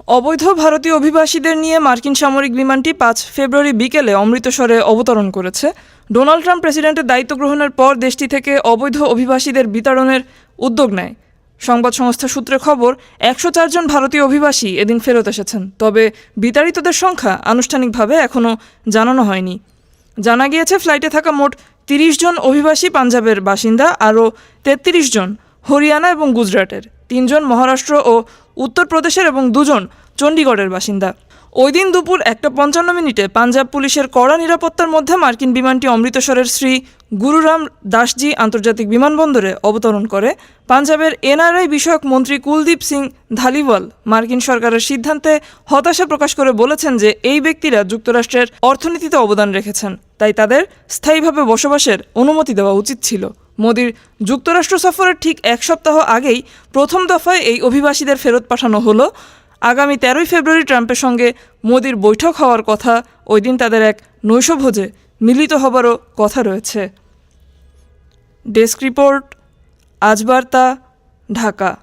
অবৈধ ভারতীয় অভিবাসীদের নিয়ে মার্কিন সামরিক বিমানটি পাঁচ ফেব্রুয়ারি বিকেলে অমৃতসরে অবতরণ করেছে। ডোনাল্ড ট্রাম্প প্রেসিডেন্টের দায়িত্ব গ্রহণের পর দেশটি থেকে অবৈধ অভিবাসীদের বিতাড়নের উদ্যোগ নেয়। সংবাদ সংস্থা সূত্রে খবর, একশো চারজন ভারতীয় অভিবাসী এদিন ফেরত এসেছেন। তবে বিতাড়িতদের সংখ্যা আনুষ্ঠানিকভাবে এখনও জানানো হয়নি। জানা গিয়েছে, ফ্লাইটে থাকা মোট তিরিশ জন অভিবাসী পাঞ্জাবের বাসিন্দা, আরও তেত্রিশ জন হরিয়ানা এবং গুজরাটের। তিনজন মহারাষ্ট্র ও উত্তরপ্রদেশের এবং দুজন চণ্ডীগড়ের বাসিন্দা। ওই দিন দুপুর একটা পঞ্চান্ন মিনিটে পাঞ্জাব পুলিশের কড়া নিরাপত্তার মধ্যে মার্কিন বিমানটি অমৃতসরের শ্রী গুরুরাম দাসজি আন্তর্জাতিক বিমানবন্দরে অবতরণ করে। পাঞ্জাবের এনআরআই বিষয়ক মন্ত্রী কুলদীপ সিং ধালিওয়াল মার্কিন সরকারের সিদ্ধান্তে হতাশা প্রকাশ করে বলেছেন যে এই ব্যক্তিরা যুক্তরাষ্ট্রের অর্থনীতিতে অবদান রেখেছেন। তাই তাদের স্থায়ীভাবে বসবাসের অনুমতি দেওয়া উচিত ছিল। মোদির যুক্তরাষ্ট্র সফরের ঠিক এক সপ্তাহ আগেই প্রথম দফায় এই অভিবাসীদের ফেরত পাঠানো হলো। আগামী তেরোই ফেব্রুয়ারি ট্রাম্পের সঙ্গে মোদির বৈঠক হওয়ার কথা ওই দিন তাদের এক নৈশভোজে মিলিত হবারও কথা রয়েছে। Desk report, Ajbarta, Dhaka.